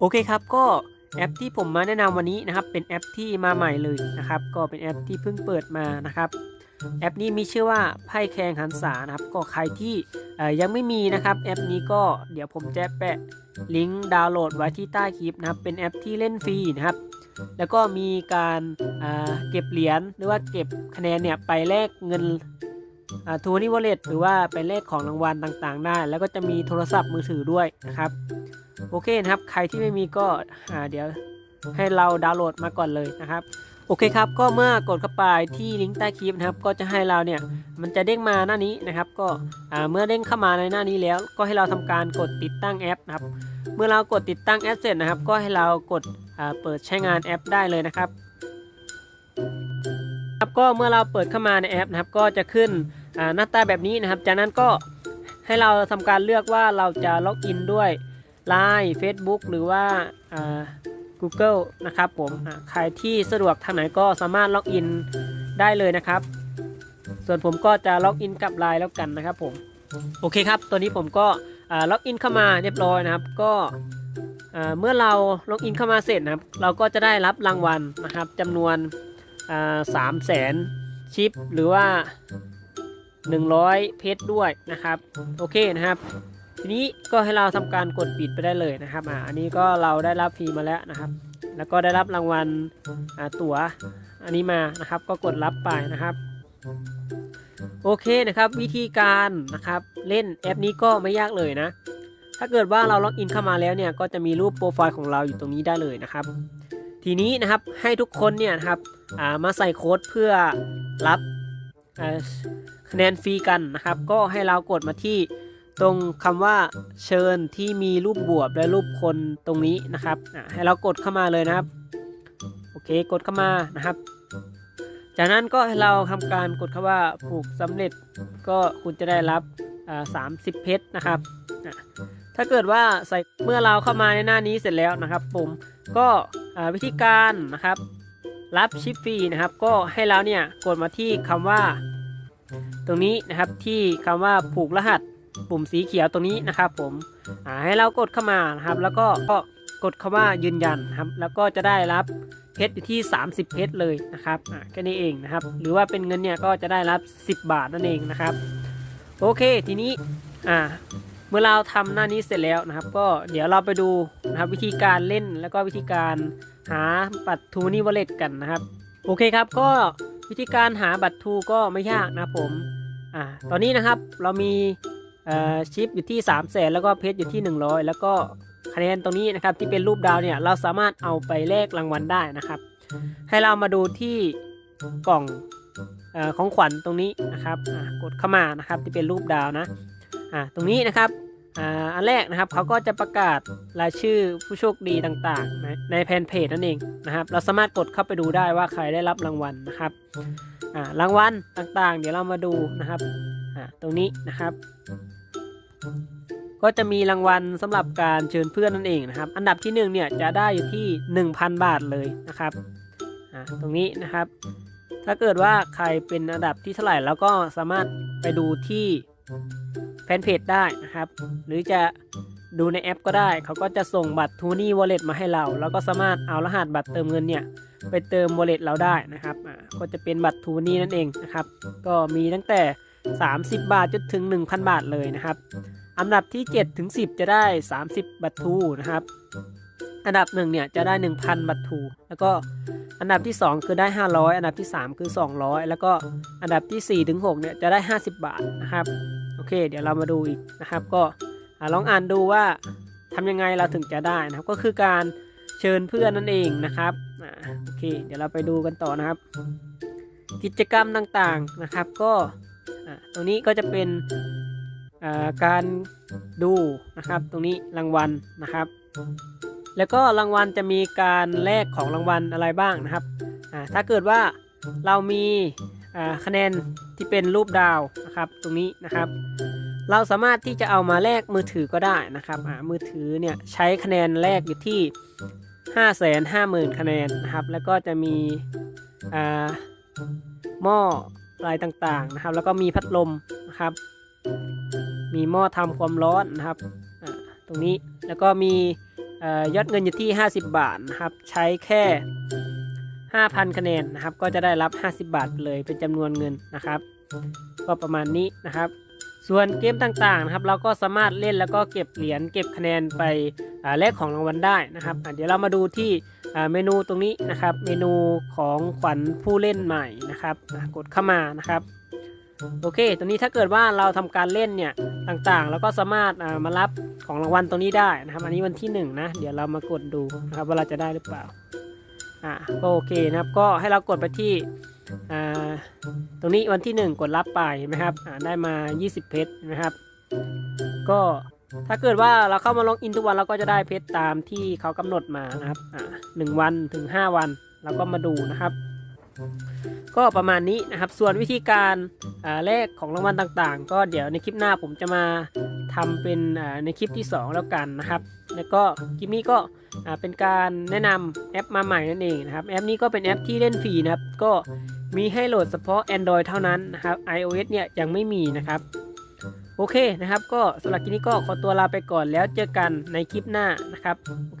โอเคครับก็แอปที่ผมมาแนะนำวันนี้นะครับ เป็นแอปที่มาใหม่เลยนะครับ ก็เป็นแอปที่เพิ่งเปิดมานะครับ แอปนี้มีชื่อว่าไพ่แข่งหันษานะครับ ก็ใครที่เอ่อยังไม่มีนะครับ แอปนี้ก็เดี๋ยวผมจะแปะลิงก์ดาวน์โหลดไว้ที่ใต้คลิปนะครับ เป็นแอปที่เล่นฟรีนะครับ แล้วก็มีการอ่าเก็บเหรียญหรือว่าเก็บคะแนนเนี่ยไปแลกเงิน ทูนี่วอลเล็ตหรือว่าไปแลกของรางวัลต่างๆ ได้ แล้วก็จะมีโทรศัพท์มือถือด้วยนะครับ โอเคนะครับ ใครที่ไม่มีก็เดี๋ยวให้เราดาวน์โหลดมาก่อนเลยนะครับโอเคครับ ก็เมื่อกดเข้าไปที่ลิงก์ใต้คลิปนะครับ ก็จะให้เราเนี่ยมันจะเด้งมาหน้านี้นะครับ ก็อ่าเมื่อเด้งเข้ามาในหน้านี้แล้ว ก็ให้เราทำการกดติดตั้งแอปนะครับ เมื่อเรากดติดตั้งแอปเสร็จนะครับ ก็ให้เรากดอ่าเปิดใช้งานแอปได้เลยนะครับครับก็เมื่อเราเปิดเข้ามาในแอปนะครับ ก็จะขึ้น หน้าตาแบบนี้นะครับ จากนั้นก็ให้เราทำการเลือกว่าเราจะล็อกอินด้วย Line Facebook หรือว่าา Google นะครับผมใครที่สะดวกทางไหนก็สามารถล็อกอินได้เลยนะครับ ส่วนผมก็จะล็อกอินกับ Line แล้วกันนะครับผมโอเคครับ ตัวนี้ผมก็ล็อกอินเข้ามาเรียบร้อยนะครับ ก็เมื่อเราล็อกอินเข้ามาเสร็จนะครับ เราก็จะได้รับรางวัลนะครับจำนวนสามแสนชิปหรือว่า 100 เพชรด้วยนะครับ โอเคนะครับ ทีนี้ก็ให้เราทำการกดปิดไปได้เลยนะครับอ่าอันนี้ก็เราได้รับฟรีมาแล้วนะครับ แล้วก็ได้รับรางวัลอ่าตั๋วอันนี้มานะครับ ก็กดรับไปนะครับโอเคนะครับ วิธีการนะครับเล่นแอปนี้ก็ไม่ยากเลยนะ ถ้าเกิดว่าเราล็อกอินเข้ามาแล้วเนี่ยก็จะมีรูปโปรไฟล์ของเราอยู่ตรงนี้ได้เลยนะครับ ทีนี้นะครับให้ทุกคนเนี่ยนะครับอ่ามาใส่โค้ดเพื่อรับอ่า คะแนนฟรีกันนะครับ ก็ให้เรากดมาที่ตรงคำว่าเชิญที่มีรูปบวบและรูปคนตรงนี้นะครับให้เรากดเข้ามาเลยนะครับ โอเคกดเข้ามานะครับ จากนั้นก็ให้เราทำการกดคำว่าผูกสำเร็จก็คุณจะได้รับอ่า30เพชรนะครับ ถ้าเกิดว่าใส่เมื่อเราเข้ามาในหน้านี้เสร็จแล้วนะครับผมก็วิธีการนะครับรับชิปฟรีนะครับ ก็ให้เราเนี่ยกดมาที่คำว่า ตรงนี้นะครับที่คำว่าผูกรหัสปุ่มสีเขียวตรงนี้นะครับผมให้เรากดเข้ามานะครับ แล้วก็ก็กดคำว่ายืนยันครับ แล้วก็จะได้รับเพชรอยู่ที่ 30 เพชรเลยนะครับอ่าแค่นี้เองนะครับ หรือว่าเป็นเงินเนี่ยก็จะได้รับ 10 บาทนั่นเองนะครับ โอเคทีนี้อ่าเมื่อเราทำหน้านี้เสร็จแล้วนะครับ ก็เดี๋ยวเราไปดูนะครับวิธีการเล่นแล้วก็วิธีการหาบัตทูนี่วอลเล็ตกันนะครับ โอเคครับก็ วิธีการหาบัตรทูก็ไม่ยากนะผมอ่าตอนนี้นะครับเรามีชิปอยู่ที่3 0 0แสนแล้วก็เพชรอยู่ที่ 100 แล้วก็คะแนนตรงนี้นะครับที่เป็นรูปดาวเนี่ยเราสามารถเอาไปแลกรางวัลได้นะครับ ให้เรามาดูที่กล่องอของขวัญตรงนี้นะครับกดเข้ามานะครับที่เป็นรูปดาวนะอ่าตรงนี้นะครับ อ่าอันแรกนะครับเขาก็จะประกาศรายชื่อผู้โชคดีต่างๆ ในในแพนเพจนั่นเองนะครับ เราสามารถกดเข้าไปดูได้ว่าใครได้รับรางวัลนะครับอ่ารางวัลต่างๆ เดี๋ยวเรามาดูนะครับอ่าตรงนี้นะครับ ก็จะมีรางวัลสำหรับการเชิญเพื่อนนั่นเองนะครับ อันดับที่หนึ่งเนี่ยจะได้อยู่ที่ 1,000 บาทเลยนะครับอ่าตรงนี้นะครับ ถ้าเกิดว่าใครเป็นอันดับที่เท่าไหร่แล้วก็สามารถไปดูที่แฟนเพจได้นะครับ หรือจะดูในแอปก็ได้ เขาก็จะส่งบัตรทูนี่วอลเล็ตมาให้เรา แล้วก็สามารถเอารหัสบัตรเติมเงินเนี่ยไปเติมวอลเล็ตเราได้นะครับก็จะเป็นบัตรทูนี่นั่นเองนะครับ ก็มีตั้งแต่ 30 บาทจนถึง 1,000 บาทเลยนะครับ อันดับที่ 7 ถึง 10 จะได้ 30 บัตรทูนะครับ อันดับ1เนี่ยจะได้ 1,000 บัตรทู แล้วก็อันดับที่ 2 คือได้ 500 อันดับที่ 3 คือ 200 แล้วก็อันดับที่4ถึง6เนี่ยจะได้ 50 บาทนะครับ เค เดี๋ยวเรามาดูอีกนะครับ ก็ลองอ่านดูว่าทำยังไงเราถึงจะได้นะครับ ก็คือการเชิญเพื่อนนั่นเองนะครับโอเค เดี๋ยวเราไปดูกันต่อนะครับ กิจกรรมต่างๆนะครับ ก็ตรงนี้ก็จะเป็นการดูนะครับ ตรงนี้รางวัลนะครับ แล้วก็รางวัลจะมีการแลกของรางวัลอะไรบ้างนะครับถ้าเกิดว่าเรามีคะแนน ที่เป็นรูปดาวนะครับ ตรงนี้นะครับ เราสามารถที่จะเอามาแลกมือถือก็ได้นะครับอ่ามือถือเนี่ยใช้คะแนนแลกอยู่ที่ 5 5 0 0 0 0 คะแนนนะครับ แล้วก็จะมีอ่าหม้ออะไรต่างๆนะครับ แล้วก็มีพัดลมนะครับ มีหม้อทำความร้อนนะครับอ่าตรงนี้แล้วก็มีอยอดเงินอยู่ที่ 50 บาทนะครับ ใช้แค่ 5,000 คะแนนนะครับ ก็จะได้รับ 50 บาทไปเลยเป็นจำนวนเงินนะครับ ก็ประมาณนี้นะครับ ส่วนเกมต่างๆนะครับ เราก็สามารถเล่นแล้วก็เก็บเหรียญเก็บคะแนนไปอ่าแลกของรางวัลได้นะครับอะเดี๋ยวเรามาดูที่อ่าเมนูตรงนี้นะครับ เมนูของขวัญผู้เล่นใหม่นะครับอะกดเข้ามานะครับโอเค ตรงนี้ถ้าเกิดว่าเราทำการเล่นเนี่ยต่างๆ แล้วก็สามารถอ่ามารับของรางวัลตรงนี้ได้นะครับ อันนี้วันที่หนึ่งนะ เดี๋ยวเรามากดดูนะครับว่าเราจะได้หรือเปล่า อ่าก็โอเคนะครับก็ให้เรากดไปที่อ่าตรงนี้วันที่หนึ่งกดรับไปเห็นไหมครับอ่าได้มา 20 เพชรนะครับ ก็ถ้าเกิดว่าเราเข้ามาลงอกอินทุกวันเราก็จะได้เพชรตามที่เขากำหนดมานะครับอ่าหนึ่งวันถึง 5 วันเราก็มาดูนะครับ ก็ประมาณนี้นะครับ ส่วนวิธีการอ่าแลกของรางวัลต่างๆ ก็เดี๋ยวในคลิปหน้าผมจะมาทำเป็นในคลิปที่ 2 แล้วกันนะครับ แล้วก็คลิปนี้ก็เป็นการแนะนำแอปมาใหม่นั่นเองนะครับ แอปนี้ก็เป็นแอปที่เล่นฟรีนะครับ ก็มีให้โหลดเฉพาะ Android เท่านั้นนะครับ iOS เนี่ยยังไม่มีนะครับโอเคนะครับ ก็สำหรับคลิปนี้ก็ขอตัวลาไปก่อนแล้วเจอกันในคลิปหน้านะครับ